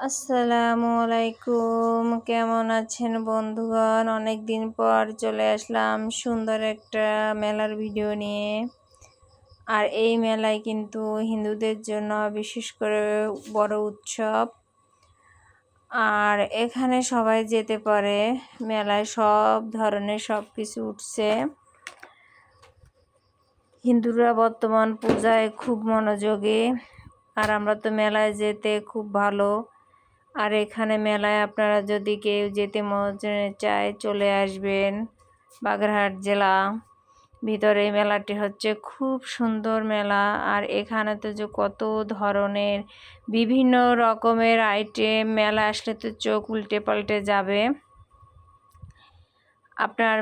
আসসালামু আলাইকুম। কেমন আছেন বন্ধুগণ? অনেক দিন পর চলে আসলাম সুন্দর একটা মেলার ভিডিও নিয়ে। আর এই মেলায় কিন্তু হিন্দুদের জন্য বিশেষ করে বড় উৎসব। আর এখানে সবাই যেতে পারে। মেলায় সব ধরনের সব কিছু উঠছে। হিন্দুরা বর্তমান পূজায় খুব মনোযোগী। আর আমরা তো মেলায় যেতে খুব ভালো। আর এখানে মেলায় আপনারা যদি কেউ যেতে মনে চায় চলে আসবেন বাগেরহাট জেলা। ভিতরে মেলাটি হচ্ছে খুব সুন্দর মেলা। আর এখানে তো যে কত ধরনের বিভিন্ন রকমের আইটেম মেলা আসলে তো চোখ উল্টে পাল্টে যাবে। আপনার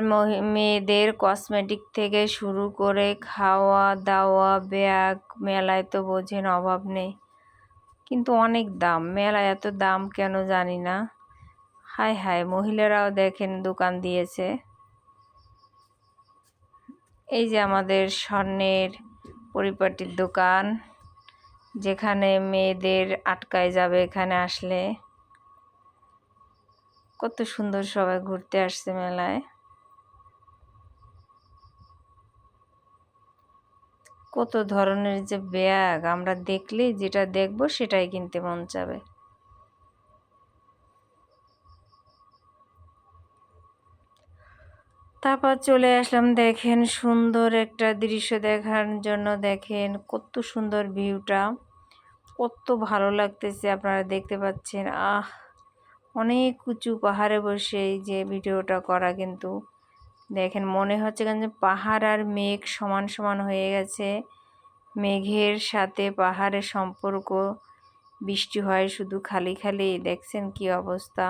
মেয়েদের কসমেটিক থেকে শুরু করে খাওয়া দাওয়া ব্যাগ, মেলায় তো বোঝেন অভাব নেই। কিন্তু অনেক দাম। মেলায় এত দাম কেন জানি না। হায় হায়, মহিলারাও দেখেন দোকান দিয়েছে। এই যে আমাদের স্বর্ণের পরিপাটির দোকান, যেখানে মেয়েদের আটকায় যাবে এখানে আসলে। কত সুন্দর সবাই ঘুরতে আসছে মেলায়। কত ধরনের যে ব্যাগ, আমরা দেখলে যেটা দেখব সেটাই কিনতে মন চাবে। তারপর চলে আসলাম, দেখেন সুন্দর একটা দৃশ্য দেখার জন্য, দেখেন কত সুন্দর ভিউটা, কত ভালো লাগতেছে আপনারা দেখতে পাচ্ছেন। আহ, অনেক উঁচু পাহাড়ে বসে এই যে ভিডিওটা করা কিন্তু। দেখেন, মনে হচ্ছে কেন যে পাহাড় আর মেঘ সমান সমান হয়ে গেছে। মেঘের সাথে পাহাড়ের সম্পর্ক, বৃষ্টি হয় শুধু খালি খালি, দেখছেন কি অবস্থা?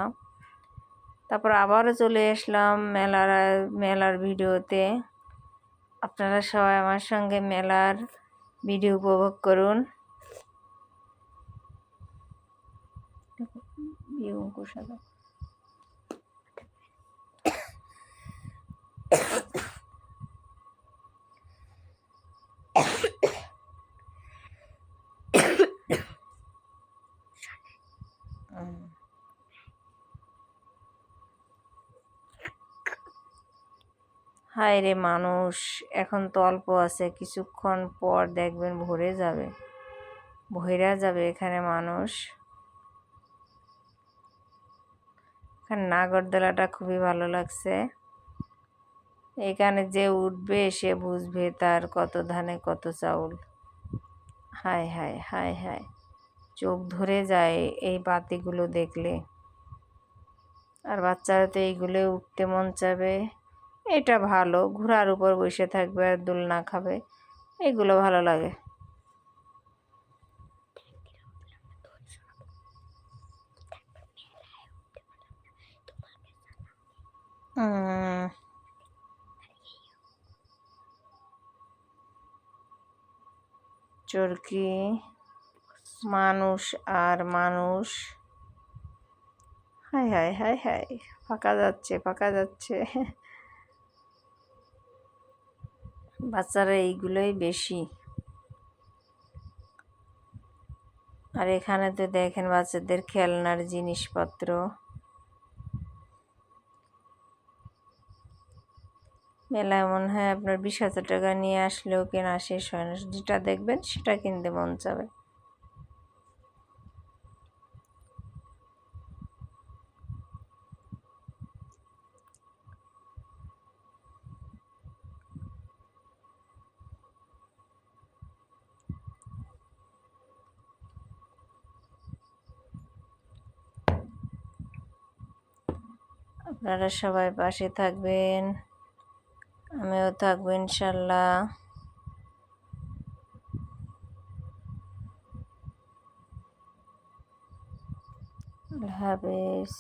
তারপর আবারও চলে আসলাম মেলার মেলার ভিডিওতে। আপনারা সবাই আমার সঙ্গে মেলার ভিডিও উপভোগ করুন। হায় রে মানুষ, এখন তো অল্প আছে, কিছুক্ষণ পর দেখবেন ভরে যাবে। ভরা যাবে এখানে মানুষ। এখানে নাগরদোলাটা খুবই ভালো লাগছে। এখানে যে উঠবে, সে বুঝবে তার কত ধানে কত চাউল। হায় হায় হায় হায়, চোখ ধরে যায় এই বাতিগুলো দেখলে। আর বাচ্চারা তো এইগুলো উঠতে মন চাবে। এটা ভালো, ঘোড়ার উপর বসে থাকবে আর দোলনা খাবে, এগুলো ভালো লাগে। চরকি, মানুষ আর মানুষ। হাই হাই হাই হাই ফাঁকা যাচ্ছে ফাঁকা যাচ্ছে। বাচ্চারা এইগুলোই বেশি। আর এখানে তো দেখেন বাচ্চাদের খেলনার জিনিসপত্র। মেলায় মনে হয় আপনার বিশ হাজার টাকা নিয়ে আসলেও কেনা শেষ হয় না। যেটা দেখবেন সেটা কিনতে মন চাবে। আপনারা সবাই পাশে থাকবেন। আমিও থাকব ইনশাল্লাহ। হাফেজ।